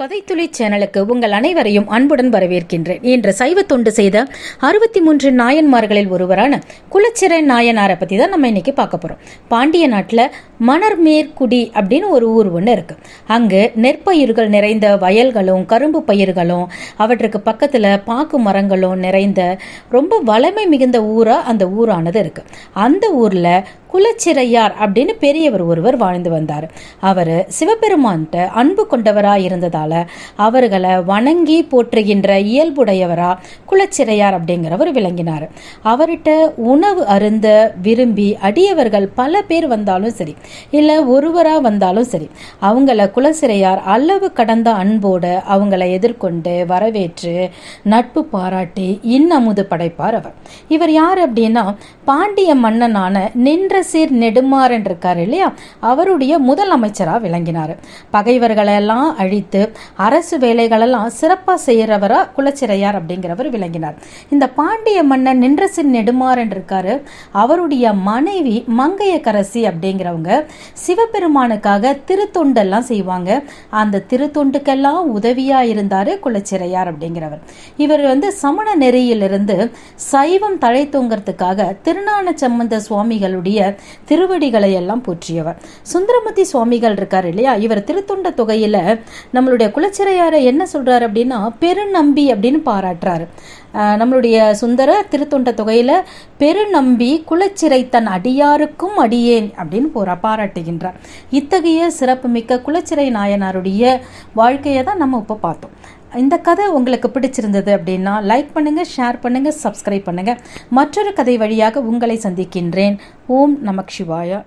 கதைத்துளி சேனலுக்கு உங்கள் அனைவரையும் அன்புடன் வரவேற்கின்றேன். இன்று சைவ தொண்டு செய்த அறுபத்தி மூன்று நாயன்மார்களில் ஒருவரான குலச்சிறை நாயனாரை பற்றி தான் நம்ம இன்னைக்கு பார்க்க போகிறோம் பாண்டிய நாட்டில் மணர்மேற்குடி அப்படின்னு ஒரு ஊர் ஒன்று இருக்கு. அங்கு நெற்பயிர்கள் நிறைந்த வயல்களும் கரும்பு பயிர்களும் அவற்றுக்கு பக்கத்தில் பாக்கு மரங்களும் நிறைந்த ரொம்ப வளமை மிகுந்த ஊராக அந்த ஊரானது இருக்கு. அந்த ஊரில் குலச்சிறையார் அப்படின்னு பெரியவர் ஒருவர் வாழ்ந்து வந்தார். அவர் சிவபெருமான்கிட்ட அன்பு கொண்டவராக இருந்ததால் அவர்களை வணங்கி போற்றுகின்ற இயல்புடையவரா குலச்சிறையார் அப்படிங்கிறவர் விளங்கினார். அவர்கிட்ட உணவு அருந்த விரும்பி அடியவர்கள் பல பேர் வந்தாலும் சரி இல்லை ஒருவராக வந்தாலும் சரி அவங்கள குலச்சிறையார் அளவு கடந்த அன்போடு அவங்கள எதிர்கொண்டு வரவேற்று நட்பு பாராட்டி இன்னமுது படைப்பார் அவர். இவர் யார் அப்படின்னா பாண்டிய மன்னனான நின்ற சீர் நெடுமாறன் இருக்கார் இல்லையா? அவருடைய முதல் அமைச்சராக விளங்கினார். பகைவர்களெல்லாம் அழித்து அரசு வேலைகளெல்லாம் சிறப்பாக செய்கிறவரா குலச்சிறையார் அப்படிங்கிறவர் விளங்கினார். இந்த பாண்டிய மன்னன் நின்றசின் நெடுமாறன் இருக்காரு அவருடைய மனைவி மங்கையக்கரசி அப்படிங்கிறவங்க சிவபெருமானுக்காக திருத்தொண்டெல்லாம் செய்வாங்க. அந்த திருத்தொண்டுக்கெல்லாம் உதவியாக இருந்தார் குலச்சிறையார் அப்படிங்கிறவர். இவர் வந்து சமண நெறியிலிருந்து சைவம் தழை தூங்கிறதுக்காக திருநான சம்பந்த சுவாமிகளுடைய திருவடிகளை எல்லாம் போற்றியவர். சுந்தரமூர்த்தி சுவாமிகள் இருக்கார் இல்லையா? இவர் திருத்தொண்ட தொகையில் நம்மளுடைய குலச்சிறையாரை என்ன சொல்றாரு அப்படின்னா பெருநம்பி அப்படின்னு பாராட்டுறாரு. நம்மளுடைய சுந்தர திருத்தொண்ட தொகையில் பெருநம்பி குலச்சிறை தன் அடியாருக்கும் அடியேன் அப்படின்னு போரா பாராட்டுகின்றார். இத்தகைய சிறப்புமிக்க குலச்சிறை நாயனாருடைய வாழ்க்கையை தான் நம்ம இப்போ பார்த்தோம். இந்த கதை உங்களுக்கு பிடிச்சிருந்தது அப்படின்னா லைக் பண்ணுங்க ஷேர் பண்ணுங்க சப்ஸ்கிரைப் பண்ணுங்க. மற்றொரு கதை வழியாக உங்களை சந்திக்கின்றேன். ஓம் நமக் சிவாயா.